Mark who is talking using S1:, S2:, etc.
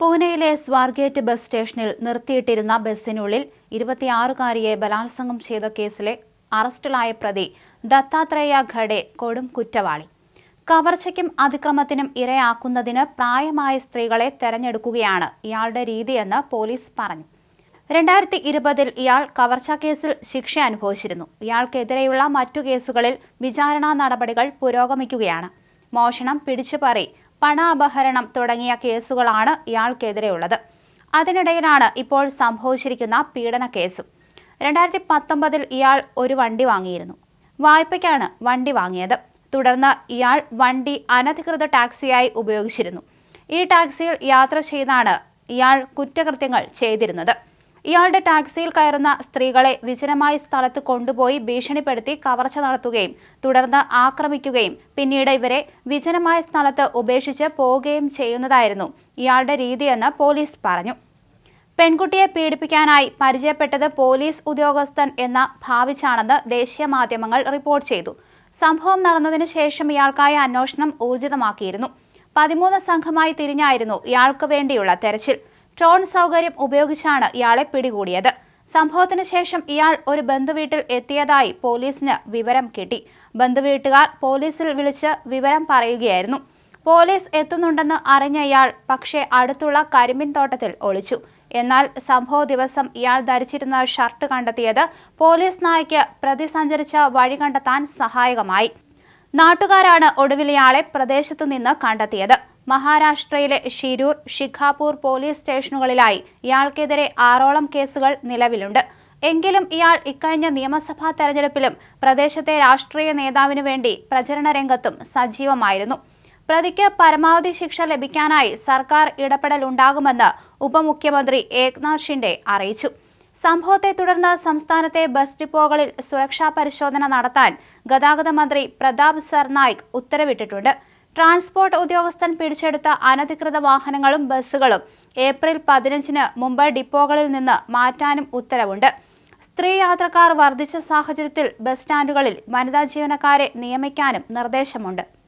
S1: പൂനെയിലെ സ്വാർഗേറ്റ് ബസ് സ്റ്റേഷനിൽ നിർത്തിയിട്ടിരുന്ന ബസ്സിനുള്ളിൽ ഇരുപത്തിയാറുകാരിയെ ബലാത്സംഗം ചെയ്ത കേസിലെ അറസ്റ്റിലായ പ്രതി ദത്താത്രേയ ഖഡെ കൊടും കുറ്റവാളി. കവർച്ചയ്ക്കും അതിക്രമത്തിനും ഇരയാക്കുന്നതിന് പ്രായമായ സ്ത്രീകളെ തെരഞ്ഞെടുക്കുകയാണ് ഇയാളുടെ രീതിയെന്ന് പോലീസ് പറഞ്ഞു. രണ്ടായിരത്തി ഇരുപതിൽ ഇയാൾ കവർച്ചാ കേസിൽ ശിക്ഷ അനുഭവിച്ചിരുന്നു. ഇയാൾക്കെതിരെയുള്ള മറ്റു കേസുകളിൽ വിചാരണാ നടപടികൾ പുരോഗമിക്കുകയാണ്. മോഷണം പിടിച്ചുപറി പണ അപഹരണം തുടങ്ങിയ കേസുകളാണ് ഇയാൾക്കെതിരെയുള്ളത്. അതിനിടയിലാണ് ഇപ്പോൾ സംഭവിച്ചിരിക്കുന്ന പീഡന കേസും. രണ്ടായിരത്തി പത്തൊമ്പതിൽ ഇയാൾ ഒരു വണ്ടി വാങ്ങിയിരുന്നു. വായ്പയ്ക്കാണ് വണ്ടി വാങ്ങിയത്. തുടർന്ന് ഇയാൾ വണ്ടി അനധികൃത ടാക്സിയായി ഉപയോഗിച്ചിരുന്നു. ഈ ടാക്സിയിൽ യാത്ര ചെയ്താണ് ഇയാൾ കുറ്റകൃത്യങ്ങൾ ചെയ്തിരുന്നത്. ഇയാളുടെ ടാക്സിയിൽ കയറുന്ന സ്ത്രീകളെ വിജനമായ സ്ഥലത്ത് കൊണ്ടുപോയി ഭീഷണിപ്പെടുത്തി കവർച്ച നടത്തുകയും തുടർന്ന് ആക്രമിക്കുകയും പിന്നീട് ഇവരെ വിജനമായ സ്ഥലത്ത് ഉപേക്ഷിച്ച് പോവുകയും ചെയ്യുന്നതായിരുന്നു ഇയാളുടെ രീതിയെന്ന് പോലീസ് പറഞ്ഞു. പെൺകുട്ടിയെ പീഡിപ്പിക്കാനായി പരിചയപ്പെട്ടത് പോലീസ് ഉദ്യോഗസ്ഥൻ എന്ന ഭാവിച്ചാണെന്ന് ദേശീയ മാധ്യമങ്ങൾ റിപ്പോർട്ട് ചെയ്തു. സംഭവം നടന്നതിനു ശേഷം ഇയാൾക്കായ അന്വേഷണം ഊർജിതമാക്കിയിരുന്നു. പതിമൂന്ന് സംഘമായി തിരിഞ്ഞായിരുന്നു ഇയാൾക്ക് വേണ്ടിയുള്ള തെരച്ചിൽ. ട്രോൺ സൗകര്യം ഉപയോഗിച്ചാണ് ഇയാളെ പിടികൂടിയത്. സംഭവത്തിന് ശേഷം ഇയാൾ ഒരു ബന്ധുവീട്ടിൽ എത്തിയതായി പോലീസിന് വിവരം കിട്ടി. ബന്ധുവീട്ടുകാർ പോലീസിൽ വിളിച്ച് വിവരം പറയുകയായിരുന്നു. പോലീസ് എത്തുന്നുണ്ടെന്ന് അറിഞ്ഞ ഇയാൾ പക്ഷേ അടുത്തുള്ള കരിമ്പിൻ തോട്ടത്തിൽ ഒളിച്ചു. എന്നാൽ സംഭവ ദിവസം ഇയാൾ ധരിച്ചിരുന്ന ഷർട്ട് കണ്ടെത്തിയത് പോലീസ് നായയ്ക്ക് പ്രതി സഞ്ചരിച്ച വഴി കണ്ടെത്താൻ സഹായകമായി. നാട്ടുകാരാണ് ഒടുവിൽ ഇയാളെ പ്രദേശത്തു നിന്ന് കണ്ടെത്തിയത്. മഹാരാഷ്ട്രയിലെ ഷിരൂർ ഷിഖാപൂർ പോലീസ് സ്റ്റേഷനുകളിലായി ഇയാൾക്കെതിരെ ആറോളം കേസുകൾ നിലവിലുണ്ട്. എങ്കിലും ഇയാൾ ഇക്കഴിഞ്ഞ നിയമസഭാ തെരഞ്ഞെടുപ്പിലും പ്രദേശത്തെ രാഷ്ട്രീയ നേതാവിനു വേണ്ടി പ്രചരണ രംഗത്തും സജീവമായിരുന്നു. പ്രതിക്ക് പരമാവധി ശിക്ഷ ലഭിക്കാനായി സർക്കാർ ഇടപെടലുണ്ടാകുമെന്ന് ഉപമുഖ്യമന്ത്രി ഏക്നാഥ് ഷിൻഡെ അറിയിച്ചു. സംഭവത്തെ തുടർന്ന് സംസ്ഥാനത്തെ ബസ് ഡിപ്പോകളിൽ സുരക്ഷാ പരിശോധന നടത്താൻ ഗതാഗത മന്ത്രി പ്രതാപ് സർനായിക് ഉത്തരവിട്ടിട്ടുണ്ട്. ട്രാൻസ്പോർട്ട് ഉദ്യോഗസ്ഥൻ പിടിച്ചെടുത്ത അനധികൃത വാഹനങ്ങളും ബസ്സുകളും ഏപ്രിൽ പതിനഞ്ചിന് മുംബൈ ഡിപ്പോകളിൽ നിന്ന് മാറ്റാനും ഉത്തരവുണ്ട്. സ്ത്രീ യാത്രക്കാർ വർദ്ധിച്ച സാഹചര്യത്തിൽ ബസ് സ്റ്റാൻഡുകളിൽ വനിതാ ജീവനക്കാരെ നിയമിക്കാനും നിർദ്ദേശമുണ്ട്.